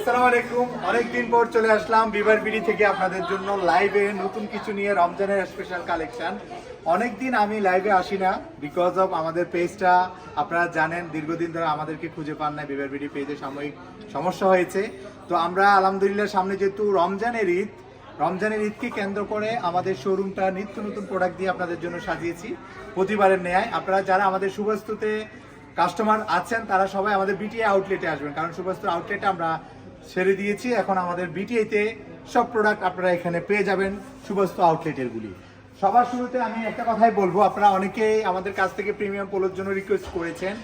আসসালামু আলাইকুম। অনেকদিন পর চলে আসলাম বিবার বিডি থেকে আপনাদের জন্য লাইভে নতুন কিছু নিয়ে রমজানের স্পেশাল কালেকশন অনেকদিন আমি লাইভে আসি না বিকজ অফ আমাদের পেজটা আপনারা জানেন, দীর্ঘদিন ধরে আমাদেরকে খুঁজে পান না বিবার বিডি পেজে সাময়িক সমস্যা হয়েছে। তো আমরা আলহামদুলিল্লাহ সামনে যেহেতু রমজানের ঈদ, রমজানের ঈদকে কেন্দ্র করে আমাদের শোরুমটা নিত্য নতুন প্রোডাক্ট দিয়ে আপনাদের জন্য সাজিয়েছি প্রতিবারের ন্যায়। আপনারা যারা আমাদের শুভস্তুতে কাস্টমার আছেন, তারা সবাই আমাদের বিটিআই আউটলেটে আসবেন। কারণ সুভাস্তুর আউটলেটে আমরা ছেড়ে দিয়েছি। এখন আমাদের বিটিআইতে সব প্রোডাক্ট আপনারা এখানে পেয়ে যাবেন সুবস্ত আউটলেটের গুলি। সবার শুরুতে আমি একটা কথাই বলব, আপনারা অনেকেই আমাদের কাছ থেকে প্রিমিয়াম পোলোর জন্য রিকোয়েস্ট করেছেন।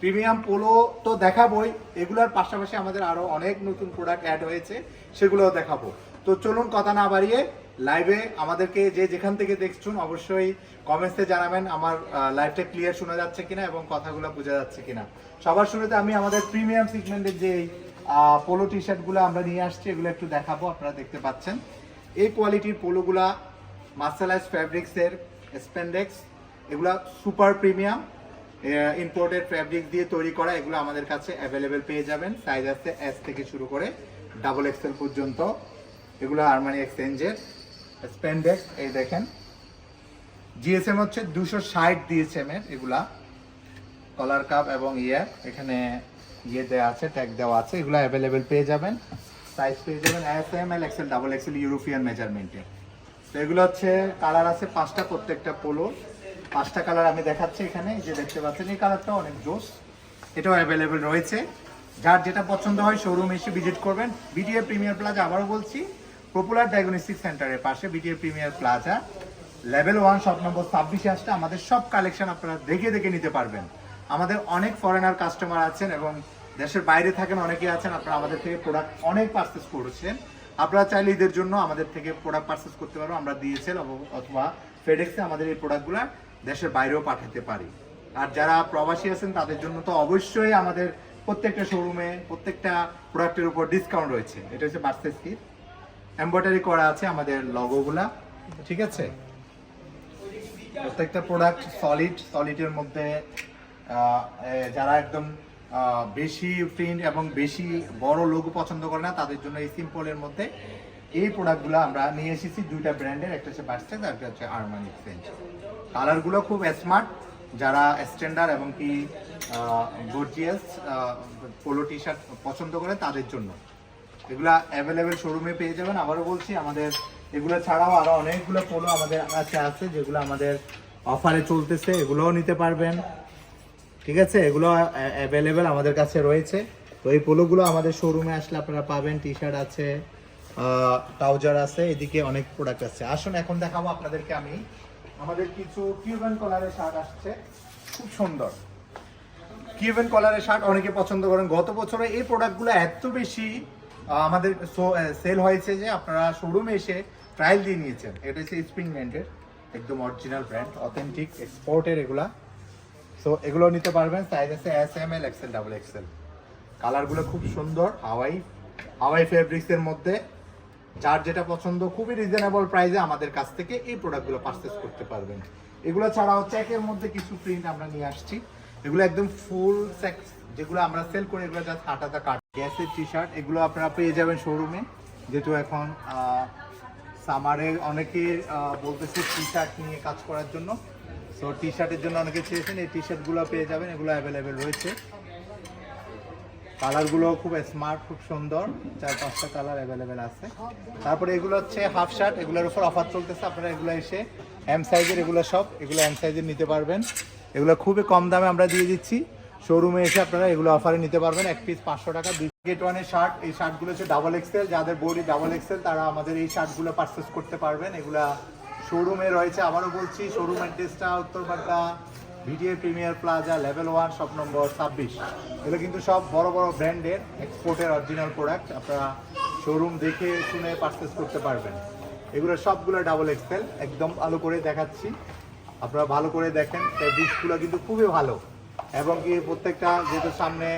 প্রিমিয়াম পোলো তো দেখাবোই, এগুলোর পাশাপাশি আমাদের আরও অনেক নতুন প্রোডাক্ট অ্যাড হয়েছে, সেগুলোও দেখাবো। তো চলুন কথা না বাড়িয়ে লাইভে আমাদেরকে যে যেখান থেকে দেখছুন অবশ্যই কমেন্টসে জানাবেন, আমার লাইভটা ক্লিয়ার শোনা যাচ্ছে কিনা এবং কথাগুলো বোঝা যাচ্ছে কিনা। সবার শুরুতে আমি আমাদের প্রিমিয়াম সিগমেন্টের যে পোলো টি শার্টগুলো আমরা নিয়ে আসছি, এগুলো একটু দেখাবো, আপনারা দেখতে পাচ্ছেন। এই কোয়ালিটির পোলোগুলা মার্শালাইজ ফ্যাব্রিক্সের স্প্যান্ডেক্স এগুলা সুপার প্রিমিয়াম ইম্পোর্টেড ফ্যাব্রিক দিয়ে তৈরি করা, এগুলো আমাদের কাছে অ্যাভেলেবেল পেয়ে যাবেন সাইজ আছে এস থেকে শুরু করে ডাবল এক্সেল পর্যন্ত। এগুলো আরমানি এক্সচেঞ্জের স্প্যান্ডেক্স এই দেখেন। জিএসএম হচ্ছে দুশো ষাট ডিএসএম এর এগুলা কলার কাপ এবং ইয়ার এখানে ইয়ে দেওয়া আছে ট্যাগ দেওয়া আছে, এগুলো অ্যাভেলেবেল পেয়ে যাবেন। সাইজ পেয়ে যাবেন S M L XL double XL European মেজারমেন্টে তো এগুলো হচ্ছে কালার আছে পাঁচটা, প্রত্যেকটা পোলো পাঁচটা কালার আমি দেখাচ্ছি এখানে যে দেখতে পাচ্ছেন, এই কালারটা অনেক জোস। এটাও অ্যাভেলেবেল রয়েছে। যার যেটা পছন্দ হয় শোরুম এসে ভিজিট করবেন। বিটিএ প্রিমিয়ার প্লাজা আবারও বলছি পপুলার ডায়াগনস্টিক সেন্টারের পাশে BTA premier plaza level one shop number ছাব্বিশে আসতে আমাদের সব কালেকশন আপনারা দেখে দেখে নিতে পারবেন। আমাদের অনেক ফরেনার কাস্টমার আছেন এবং দেশের বাইরে থাকেন অনেকে আছেন। আপনারা আমাদের থেকে প্রোডাক্ট অনেক পারচেস করেছেন। আপনারা চাইলে ঈদের জন্য আমাদের থেকে প্রোডাক্ট পারচেস করতে পারব আমরা দিয়েছেন অথবা ফেডেক্সে আমাদের এই প্রোডাক্টগুলো দেশের বাইরেও পাঠাতে পারি। আর যারা প্রবাসী আছেন, তাদের জন্য তো অবশ্যই আমাদের প্রত্যেকটা শোরুমে প্রত্যেকটা প্রোডাক্টের উপর ডিসকাউন্ট রয়েছে। এটা হচ্ছে বার্সেস কিট এমব্রয়ডারি করা আছে আমাদের লগোগুলা ঠিক আছে? প্রত্যেকটা প্রোডাক্ট সলিড সলিডের মধ্যে যারা একদম বেশি প্রিন্ট এবং বেশি বড় লোগো পছন্দ করে না, তাদের জন্য এই সিম্পলের মধ্যে এই প্রোডাক্টগুলো আমরা নিয়ে এসেছি, দুইটা ব্র্যান্ডের একটা হচ্ছে বার্সেস আর একটা হচ্ছে আরমানি এক্সচেঞ্জ কালারগুলো খুব স্মার্ট যারা স্ট্যান্ডার্ড এবং কি গর্জিয়াস পোলো টি শার্ট পছন্দ করে, তাদের জন্য। এগুলা অ্যাভেলেবেল শোরুমে পেয়ে যাবেন। আবারও বলছি, আমাদের এগুলো ছাড়াও আরও অনেকগুলো পোলো আমাদের কাছে আছে, যেগুলো আমাদের অফারে চলতেছে, এগুলোও নিতে পারবেন। ঠিক আছে? এগুলো অ্যাভেলেবেল আমাদের কাছে রয়েছে। তো এই পোলোগুলো আমাদের শোরুমে আসলে আপনারা পাবেন। টি শার্ট আছে ট্রাউজার আছে, এদিকে অনেক প্রোডাক্ট আছে। আসুন, এখন দেখাবো আপনাদেরকে আমি। আমাদের কিছু কিউবান কলারের শার্ট আসছে। খুব সুন্দর। কিউবেন কলারের শার্ট অনেকে পছন্দ করেন। গত বছরে এই প্রোডাক্টগুলো এত বেশি আমাদের সেল হয়েছে যে আপনারা শোরুমে এসে ট্রায়াল দিয়ে নিয়েছেন। এটা হচ্ছে স্প্রিং ব্র্যান্ডের একদম অরিজিনাল ব্র্যান্ড অথেন্টিক এক্সপোর্টের এগুলা। সো এগুলো নিতে পারবেন সাইজ আছে S M L XL double XL কালারগুলো খুব সুন্দর হাওয়াই হাওয়াই ফেব্রিক্সের মধ্যে। যার যেটা পছন্দ খুবই রিজনেবল প্রাইসে আমাদের কাছ থেকে এই প্রোডাক্টগুলো পারচেস করতে পারবেন। এগুলো ছাড়াও চেকের মধ্যে কিছু প্রিন্ট আমরা নিয়ে আসছি। এগুলো একদম ফুল সেক্স যেগুলো আমরা সেল করি এগুলো জাস্ট হাট হাতা কাট। গ্যাসের টি শার্ট এগুলো আপনারা পেয়ে যাবেন শোরুমে যেহেতু এখন সামারে অনেকের আহ, বলতেছে টি শার্ট নিয়ে কাজ করার জন্য। সো টি শার্টের জন্য অনেকে চেয়েছেন, এই টি শার্টগুলো পেয়ে যাবেন, এগুলো অ্যাভেলেবেল রয়েছে। কালারগুলো খুব স্মার্ট খুব সুন্দর, চার পাঁচটা কালার অ্যাভেলেবেল আছে। তারপরে এগুলো হচ্ছে হাফ শার্ট এগুলোর উপর অফার চলতেছে, আপনারা এগুলো এসে এম সাইজের এগুলো সব, এগুলো এম সাইজের নিতে পারবেন। এগুলো খুবই কম দামে আমরা দিয়ে দিচ্ছি। শোরুমে এসে আপনারা এগুলো অফারে নিতে পারবেন, এক পিস পাঁচশো টাকা। দুই গেট ওয়ানের শার্ট এই শার্টগুলো হচ্ছে ডাবল এক্সেল যাদের বডি ডাবল এক্সেল তারা আমাদের এই শার্টগুলো পারচেস করতে পারবেন। এগুলা শোরুমে রয়েছে, আবারও বলছি, শোরুম অ্যাড্রেসটা Uttarbadda VDA premier plaza level one shop number ছাব্বিশ। এগুলো কিন্তু সব বড় বড় ব্র্যান্ডের এক্সপোর্টের অরিজিনাল প্রোডাক্ট আপনারা শোরুম দেখে শুনে পারচেস করতে পারবেন। এগুলো সবগুলো ডাবল এক্সেল একদম ভালো করে দেখাচ্ছি। আপনারা ভালো করে দেখেন ফেব্রিক্সগুলো কিন্তু খুবই ভালো। এবং কি প্রত্যেকটা যেহেতু সামনে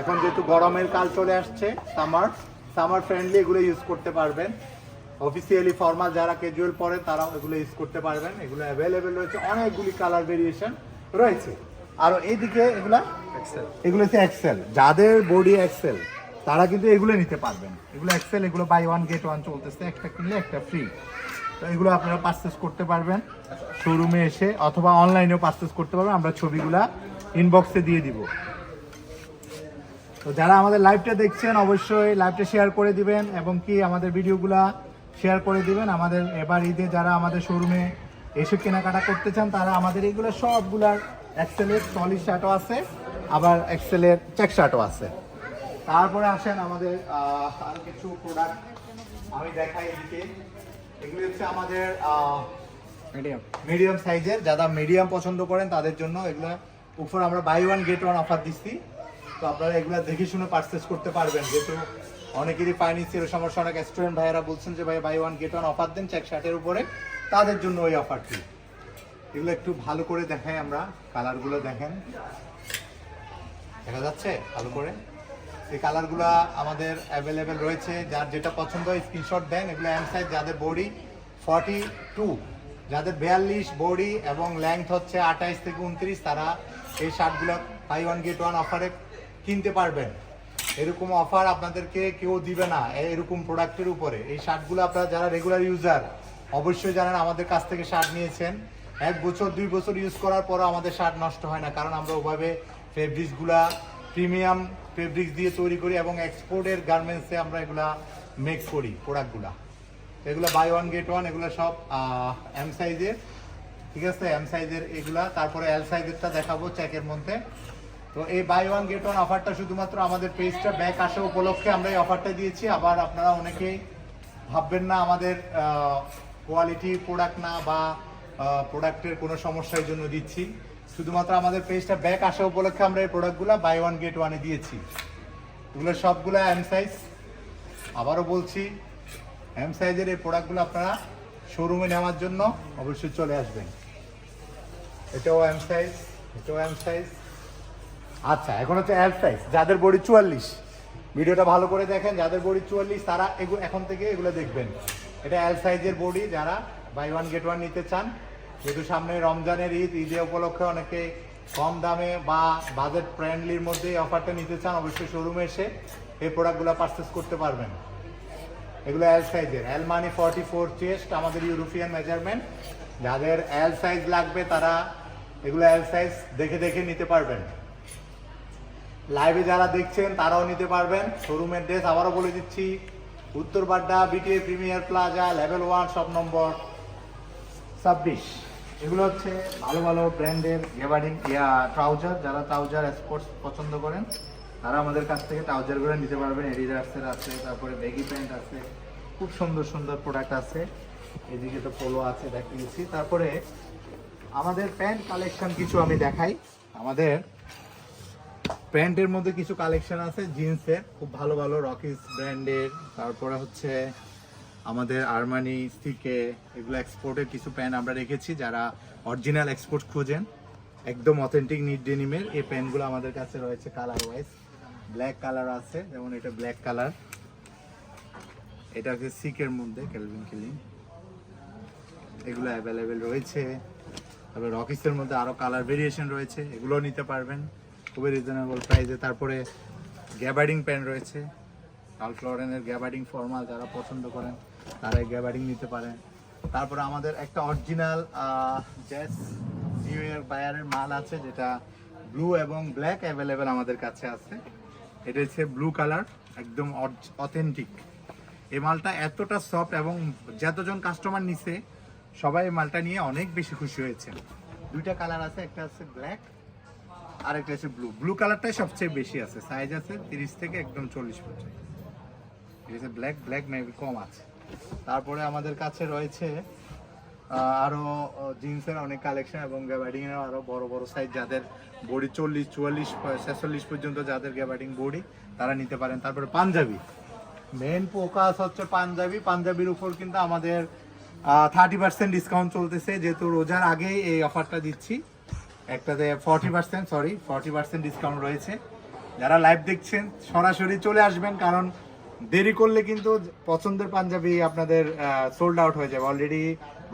এখন যেহেতু গরমের কাল চলে আসছে সামার সামার ফ্রেন্ডলি এগুলো ইউজ করতে পারবেন। অফিসিয়ালি ফর্মাল যারা ক্যাজুয়াল পরে তারাও এগুলো ইউজ করতে পারবেন। এগুলো অ্যাভেলেবেল রয়েছে। অনেকগুলি কালার ভেরিয়েশন রয়েছে। আর এইদিকে এগুলা এগুলো হচ্ছে এক্সেল যাদের বডি এক্সেল তারা কিন্তু এগুলো নিতে পারবেন। এগুলো এক্সেল এগুলো বাই ওয়ান গেট ওয়ান চলতেছে। একটা কিনলে একটা ফ্রি তো এগুলো আপনারা পারচেস করতে পারবেন। শোরুমে এসে অথবা অনলাইনেও পারচেস করতে পারবেন। আমরা ছবিগুলা ইনবক্সে দিয়ে দিব। তো যারা আমাদের লাইভটা দেখছেন অবশ্যই লাইভটা শেয়ার করে দিবেন এবং কি আমাদের ভিডিওগুলা শেয়ার করে দিবেন। আমাদের এবার ঈদে যারা আমাদের শোরুমে এসে কেনাকাটা করতে চান তারা আমাদের এগুলো সবগুলার এক্সেলের সলিড শার্টও আছে আবার এক্সেলের চেক শার্টও আছে। তারপরে আসেন আমাদের আর কিছু প্রোডাক্ট আমি দেখাই এদিকে। এগুলি হচ্ছে আমাদের মিডিয়াম মিডিয়াম সাইজের যারা মিডিয়াম পছন্দ করেন তাদের জন্য এগুলো উপর আমরা buy one get one offer দিচ্ছি। তো আপনারা এগুলো দেখে শুনে পারচেস করতে পারবেন। যেহেতু অনেকেরই ফাইন্যান্সিয়াল সমস্যা অনেক। স্টুডেন্ট ভাইয়েরা বলছেন যে, ভাই buy one get one offer দেন চেক শার্টের উপরে। তাদের জন্য ওই অফারটি এগুলো একটু ভালো করে দেখাই আমরা কালারগুলো দেখেন। দেখা যাচ্ছে ভালো করে? এই কালারগুলো আমাদের অ্যাভেলেবেল রয়েছে। যার যেটা পছন্দ হয় স্ক্রিনশট দেন। এগুলো এম সাইজ যাদের বডি ফর্টি টু যাদের বিয়াল্লিশ বডি এবং লেংথ হচ্ছে আঠাইশ থেকে উনত্রিশ, তারা এই শার্টগুলো বাই ওয়ান গেট ওয়ান অফারে কিনতে পারবেন। এরকম অফার আপনাদেরকে কেউ দিবে না, এরকম প্রোডাক্টের উপরে। এই শার্টগুলো আপনারা যারা রেগুলার ইউজার অবশ্যই জানেন আমাদের কাছ থেকে শার্ট নিয়েছেন। এক বছর, দুই বছর ইউজ করার পরও আমাদের শার্ট নষ্ট হয় না, কারণ আমরা ওভাবে ফেব্রিক্সগুলা প্রিমিয়াম ফেব্রিক্স দিয়ে তৈরি করি এবং এক্সপোর্টের গার্মেন্টসে আমরা এগুলা মেক করি প্রোডাক্টগুলা এগুলো বাই ওয়ান গেট ওয়ান এগুলো সব এম সাইজের ঠিক আছে? এম সাইজের এগুলা, তারপরে এল সাইজেরটা দেখাবো চেকের মধ্যে। তো এই বাই ওয়ান গেট ওয়ান অফারটা শুধুমাত্র আমাদের পেজটা ব্যাক আসা উপলক্ষে আমরা এই অফারটা দিয়েছি। আবার আপনারা অনেকেই ভাববেন না আমাদের কোয়ালিটি প্রোডাক্ট না বা প্রোডাক্টের কোনো সমস্যার জন্য দিচ্ছি। শুধুমাত্র আমাদের পেজটা ব্যাক আসা উপলক্ষে আমরা এই প্রোডাক্টগুলো বাই ওয়ান গেট ওয়ানে দিয়েছি। এগুলো সবগুলো এম সাইজ আবারও বলছি এম সাইজের এই প্রোডাক্টগুলো আপনারা শোরুমে নেওয়ার জন্য অবশ্যই চলে আসবেন। এটাও এম সাইজ এটাও এম সাইজ আচ্ছা এখন হচ্ছে এল সাইজ যাদের বডি চুয়াল্লিশ। ভিডিওটা ভালো করে দেখেন, যাদের বডি চুয়াল্লিশ, তারা এখন থেকে এগুলো দেখবেন। এটা এল সাইজের বডি, যারা বাই ওয়ান গেট ওয়ান নিতে চান। যেহেতু সামনে রমজানের ঈদ, ঈদে উপলক্ষে অনেকে কম দামে বা বাজেট ফ্রেন্ডলির মধ্যে এই অফারটা নিতে চান, অবশ্যই শোরুমে এসে এই প্রোডাক্টগুলো পারচেস করতে পারবেন। এগুলো এল সাইজের এল মানে ফর্টি ফোর চেস্ট আমাদের ইউরোপিয়ান মেজারমেন্ট যাদের এল সাইজ লাগবে, তারা এগুলো এল সাইজ দেখে দেখে নিতে পারবেন। লাইভে যারা দেখছেন, তারাও নিতে পারবেন। শোরুমের ড্রেস আবারও বলে দিচ্ছি। Uttar Badda BTA premier plaza level one shop number ছাব্বিশ। এগুলো হচ্ছে ভালো ভালো ব্র্যান্ডের গেবার্ডিং ইয়া ট্রাউজার যারা ট্রাউজার স্পোর্টস পছন্দ করেন, তারা আমাদের কাছ থেকে ট্রাউজারগুলো নিতে পারবেন। এডিডাসের আছে, তারপরে বেগি প্যান্ট আছে, খুব সুন্দর সুন্দর প্রোডাক্ট আছে। এদিকে তো পোলো আছে, দেখিয়েছি। তারপরে আমাদের প্যান্ট কালেকশন কিছু আমি দেখাই। আমাদের প্যান্টের মধ্যে কিছু কালেকশন আছে, জিন্সের, খুব ভালো ভালো, রকিস ব্র্যান্ডের। তারপরে হচ্ছে আমাদের আরমানি থেকে এগুলো এক্সপোর্টের কিছু প্যান্ট আমরা রেখেছি যারা অরিজিনাল এক্সপোর্ট খোঁজেন। একদম অথেন্টিক নিট ডেনিমের এই প্যান্টগুলো আমাদের কাছে রয়েছে কালার ওয়াইজ ব্ল্যাক কালার আছে, যেমন এটা ব্ল্যাক কালার এটা হচ্ছে সিকের মধ্যে ক্যালভিন কিলিং এগুলো অ্যাভেলেবেল রয়েছে। তারপরে রকিসের মধ্যে আরও কালার ভেরিয়েশন রয়েছে, এগুলোও নিতে পারবেন। খুবই রিজনেবল প্রাইসে তারপরে গ্যাবার্ডিং প্যান্ট রয়েছে। কাল ফ্লোরেনের গ্যাবার্ডিং ফর্মাল যারা পছন্দ করেন তারা এই গ্যাবার্ডিং নিতে পারেন। তারপরে আমাদের একটা অরিজিনাল জ্যাস নিউ ইয়ার বায়ারের মাল আছে, যেটা ব্লু এবং ব্ল্যাক অ্যাভেলেবেল আমাদের কাছে আছে। এটা হচ্ছে ব্লু কালার একদম অথেন্টিক এই মালটা এতটা সফট এবং যতজন কাস্টমার নিছে, সবাই এই মালটা নিয়ে অনেক বেশি খুশি হয়েছে। দুইটা কালার আছে, একটা আছে ব্ল্যাক আর একটা আছে ব্লু ব্লু কালারটাই সবচেয়ে বেশি আছে। সাইজ আছে তিরিশ থেকে একদম চল্লিশ পর্যন্ত। ঠিক ব্ল্যাক ব্ল্যাক মেবি কম আছে। তারপরে আমাদের কাছে রয়েছে আহ, আরও জিন্সের অনেক কালেকশন এবং গ্যাবার্ডিং এর আরও বড় বড় সাইজ যাদের বডি চল্লিশ চুয়াল্লিশ ছেচল্লিশ পর্যন্ত যাদের গ্যাবার্ডিং বডি তারা নিতে পারেন। তারপরে পাঞ্জাবি। মেন ফোকাস হচ্ছে পাঞ্জাবি। পাঞ্জাবির উপর কিন্তু আমাদের থার্টি পার্সেন্ট ডিসকাউন্ট চলতেছে। যেহেতু রোজার আগেই এই অফারটা দিচ্ছি। একটাতে forty percent sorry forty percent discount রয়েছে। যারা লাইভ দেখছেন, সরাসরি চলে আসবেন, কারণ দেরি করলে কিন্তু পছন্দের পাঞ্জাবি আপনাদের সোল্ড আউট হয়ে যাবে। অলরেডি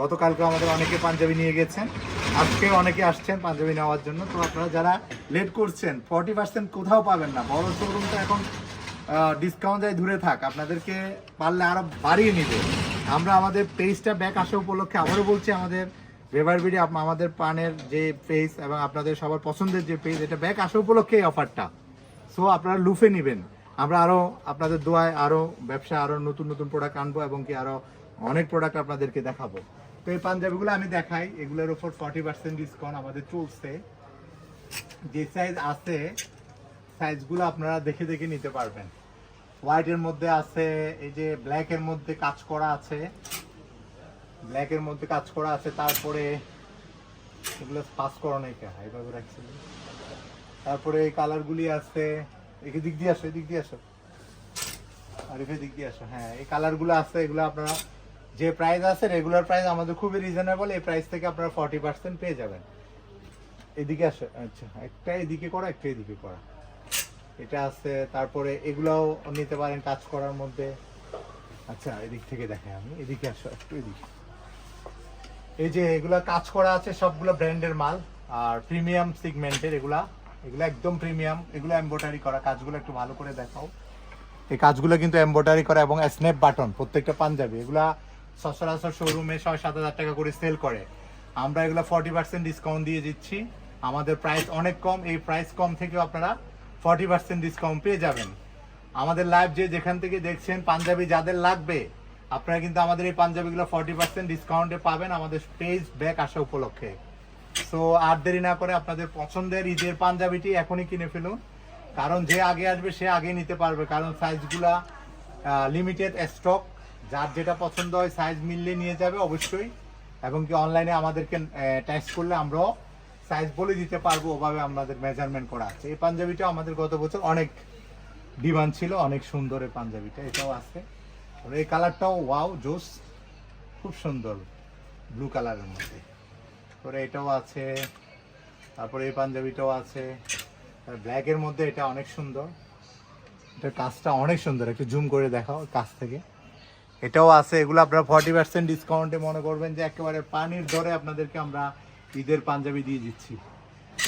গতকালকে আমাদের অনেকে পাঞ্জাবি নিয়ে গেছেন, আজকে অনেকে আসছেন পাঞ্জাবি নেওয়ার জন্য। তো আপনারা যারা লেট করছেন ফর্টি পার্সেন্ট কোথাও পাবেন না। বড় শোরুম তো এখন ডিসকাউন্ট যায় দূরে থাক। আপনাদেরকে পারলে আরও বাড়িয়ে নিবে। আমরা আমাদের পেজটা ব্যাক আসা উপলক্ষে আবারও বলছি, আমাদের রেভার বিডি আমাদের পানের যে পেজ এবং আপনাদের সবার পছন্দের যে পেজ এটা ব্যাক আসা উপলক্ষে এই অফারটা সো আপনারা লুফে নেবেন। আমরা আরও আপনাদের দোয়ায় আরও ব্যবসা, আরও নতুন নতুন প্রোডাক্ট আনব এবং কি আরও অনেক প্রোডাক্ট আপনাদেরকে দেখাবো। তো এই পাঞ্জাবিগুলো আমি দেখাই। এগুলোর উপর ফর্টি পার্সেন্ট ডিসকাউন্ট আমাদের চলছে। যে সাইজ আছে সাইজগুলো আপনারা দেখে দেখে নিতে পারবেন। হোয়াইটের মধ্যে আছে, এই যে ব্ল্যাকের মধ্যে কাজ করা আছে। ব্ল্যাকের মধ্যে কাজ করা আছে, তারপরে এগুলো পাস করো নাই কে এইভাবে রাখছি তারপরে এই কালারগুলি আছে, একে দিক দিয়ে আসো এদিক দিয়ে আসো। আর এদিক দিক দিয়ে আসো হ্যাঁ এই কালারগুলো আছে, এগুলো আপনারা যে প্রাইস আছে রেগুলার প্রাইস আমাদের খুবই রিজনেবল এই প্রাইস থেকে আপনারা ফর্টি পার্সেন্ট পেয়ে যাবেন। এদিকে আসো আচ্ছা একটা এদিকে করা, একটা এদিকে করা। এটা আছে, তারপরে এগুলাও নিতে পারেন কাজ করার মধ্যে। আচ্ছা এদিক থেকে দেখেন আমি, এদিকে আসো, একটু এদিকে। এই যে এগুলা কাজ করা আছে, সবগুলো ব্র্যান্ডের মাল। আর প্রিমিয়াম সিগমেন্টের এগুলা, এগুলো একদম প্রিমিয়াম, এগুলো এমব্রয়ডারি করা। কাজগুলো একটু ভালো করে দেখাও। এই কাজগুলো কিন্তু এমব্রয়ডারি করা এবং স্ন্যাপ বাটন প্রত্যেকটা পাঞ্জাবি। এগুলা সচরাচর শোরুমে ছয়, সাত হাজার টাকা করে সেল করে। আমরা এগুলো ফর্টি পার্সেন্ট ডিসকাউন্ট দিয়ে দিচ্ছি। আমাদের প্রাইস অনেক কম। এই প্রাইস কম থেকেও আপনারা ফর্টি পার্সেন্ট ডিসকাউন্ট পেয়ে যাবেন। আমাদের লাইভ যে যেখান থেকে দেখছেন, পাঞ্জাবি যাদের লাগবে আপনারা কিন্তু আমাদের এই পাঞ্জাবিগুলো ফর্টি পার্সেন্ট ডিসকাউন্টে পাবেন আমাদের পেজ ব্যাক আসা উপলক্ষে। সো আর দেরি না করে আপনাদের পছন্দের ঈদের পাঞ্জাবিটি এখনই কিনে ফেলুন। কারণ যে আগে আসবে, সে আগে নিতে পারবে। কারণ সাইজগুলা লিমিটেড স্টক যার যেটা পছন্দ হয় সাইজ মিললে নিয়ে যাবে অবশ্যই। এবং কি অনলাইনে আমাদেরকে টেস্ট করলে আমরাও সাইজ বলে দিতে পারব, ওভাবে আমাদের মেজারমেন্ট করা আছে। এই পাঞ্জাবিটা আমাদের গত বছর অনেক ডিমান্ড ছিল, অনেক সুন্দর এই পাঞ্জাবিটা। এটাও আছে। এই কালারটাও ওয়াও, জোস। খুব সুন্দর ব্লু কালারের মধ্যে। তারপরে এটাও আছে, তারপরে এই পাঞ্জাবিটাও আছে। ব্ল্যাকের মধ্যে এটা অনেক সুন্দর। এটার কাজটা অনেক সুন্দর, একটু জুম করে দেখাও কাছ থেকে। এটাও আছে, এগুলো আপনারা ফর্টি পার্সেন্ট ডিসকাউন্টে মনে করবেন যে একেবারে পানির দরে আপনাদেরকে আমরা ঈদের পাঞ্জাবি দিয়ে দিচ্ছি।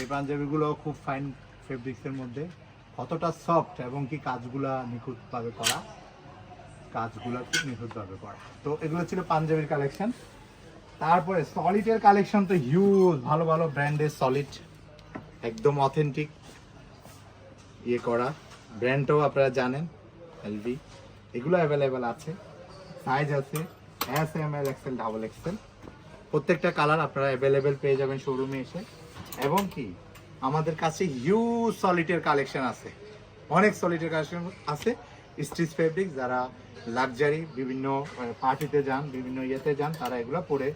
এই পাঞ্জাবিগুলো খুব ফাইন ফেব্রিক্সের মধ্যে। কতটা সফট এবং কি কাজগুলা নিখুঁতভাবে করা। কাজগুলো খুব নিখুঁতভাবে করা। তো এগুলো ছিল পাঞ্জাবির কালেকশন তারপরে সলিডের কালেকশন তো হিউজ ভালো ভালো ব্র্যান্ডের সলিড একদম অথেন্টিক ইয়ে করা। ব্র্যান্ডটাও আপনারা জানেন এলভি এগুলো অ্যাভেলেবেল আছে। সাইজ আছে S M L XL double XL প্রত্যেকটা কালার আপনারা অ্যাভেলেবেল পেয়ে যাবেন শোরুমে এসে। এবং কি, আমাদের কাছে হিউজ সলিডের কালেকশন আছে। অনেক সলিডের কালেকশন আছে। স্টিচ ফেব্রিক যারা লাক্সারি, বিভিন্ন পার্টিতে যান, বিভিন্ন ইয়েতে যান, তারা এগুলো পরে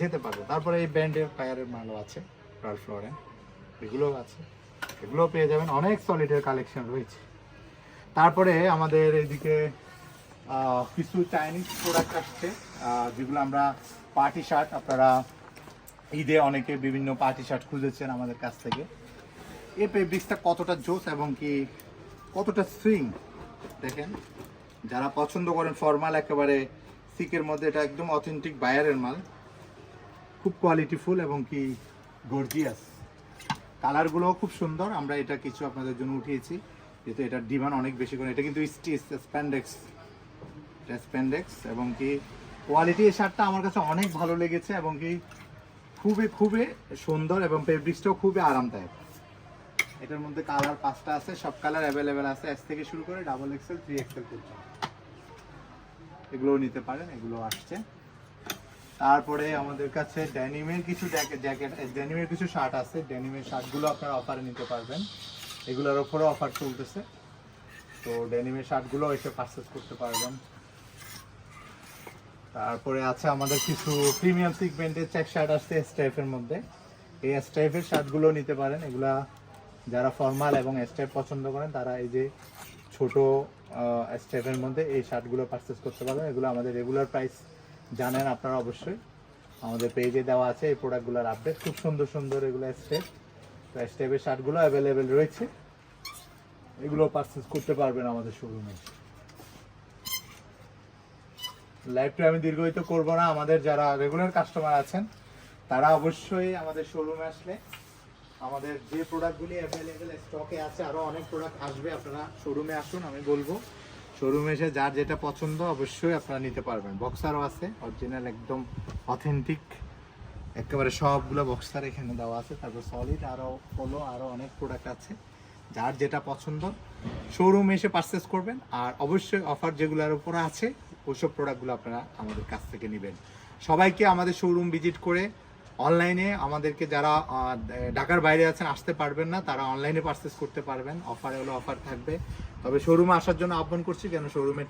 যেতে পারবে। তারপরে এই ব্র্যান্ডের ফায়ারের মালও আছে রাল ফ্লোরেন এগুলোও আছে। এগুলো পেয়ে যাবেন, অনেক সলিডের কালেকশন রয়েছে। তারপরে আমাদের এদিকে কিছু চাইনিজ প্রোডাক্ট আসছে যেগুলো আমরা পার্টি শার্ট আপনারা ঈদে অনেকে বিভিন্ন পার্টি শার্ট খুঁজেছেন আমাদের কাছ থেকে। এই ফেব্রিক্সটা কতটা জোস এবং কি কতটা সুইং দেখেন, যারা পছন্দ করেন ফর্মাল, একেবারে সিকের মধ্যে এটা একদম অথেন্টিক বায়ারের মাল। খুব কোয়ালিটিফুল এবং কি গর্জিয়াস কালারগুলোও খুব সুন্দর, আমরা এটা কিছু আপনাদের জন্য উঠিয়েছি, যেহেতু এটার ডিমান্ড অনেক বেশি করে। এটা কিন্তু স্টিচ স্প্যান্ডেক্স এটা স্প্যান্ডেক্স এবং কি কোয়ালিটি এই শার্টটা আমার কাছে অনেক ভালো লেগেছে এবং কি খুবই খুবই সুন্দর এবং ফেব্রিক্সটাও খুবই আরামদায়ক। এটার মধ্যে কালার পাঁচটা আছে, সব কালার অ্যাভেলেবেল আছে। এস থেকে শুরু করে ডাবল এক্সেল থ্রি এক্সেল পর্যন্ত। এগুলোও নিতে পারেন, এগুলো আসছে। তারপরে আমাদের কাছে ড্যানিমের কিছু জ্যাকেট ড্যানিমের কিছু শার্ট আছে। ড্যানিমের শার্টগুলো আপনারা অফারে নিতে পারবেন। এগুলোর ওপরও অফার চলতেছে। তো ড্যানিমের শার্টগুলো এসে পারচেস করতে পারবেন। তারপরে আছে আমাদের কিছু প্রিমিয়াম সিগমেন্টের চেক শার্ট আসছে স্টাইফের মধ্যে। এই স্টাইফের শার্টগুলো নিতে পারেন। এগুলা যারা ফর্মাল এবং স্টেপ পছন্দ করেন, তারা এই যে ছোট স্টেপের মধ্যে এই শার্টগুলো পারচেস করতে পারবেন। এগুলো আমাদের রেগুলার প্রাইস জানেন আপনারা অবশ্যই। আমাদের পেজে দেওয়া আছে এই প্রোডাক্টগুলোর আপডেট খুব সুন্দর সুন্দর এগুলো স্টেপ তো স্টেপের শার্টগুলো অ্যাভেলেবেল রয়েছে। এগুলো পারচেস করতে পারবেন আমাদের শোরুমে লাইভটা আমি দীর্ঘায়িত করব না। আমাদের যারা রেগুলার কাস্টমার আছেন, তারা অবশ্যই আমাদের শোরুমে আসলে আমাদের যে প্রোডাক্টগুলি অ্যাভেলেবেল স্টকে আছে আরও অনেক প্রোডাক্ট আসবে, আপনারা শোরুমে আসুন, আমি বলব। শোরুমে এসে যার যেটা পছন্দ, অবশ্যই আপনারা নিতে পারবেন। বক্সারও আছে অরিজিনাল একদম অথেন্টিক একেবারে সবগুলো বক্সার এখানে দেওয়া আছে। তারপর সলিড আরও হলো আরও অনেক প্রোডাক্ট আছে। যার যেটা পছন্দ শোরুমে এসে পারচেস করবেন। আর অবশ্যই অফার যেগুলোর উপরে আছে ওইসব প্রোডাক্টগুলো আপনারা আমাদের কাছ থেকে নেবেন। সবাইকে আমাদের শোরুম ভিজিট করে অনলাইনে আমাদেরকে যারা ঢাকার বাইরে আছেন, আসতে পারবেন না, তারা অনলাইনে পারচেস করতে পারবেন। অফারে হলো অফার থাকবে। তবে শোরুমে আসার জন্য আহ্বান করছি কেন শোরুমে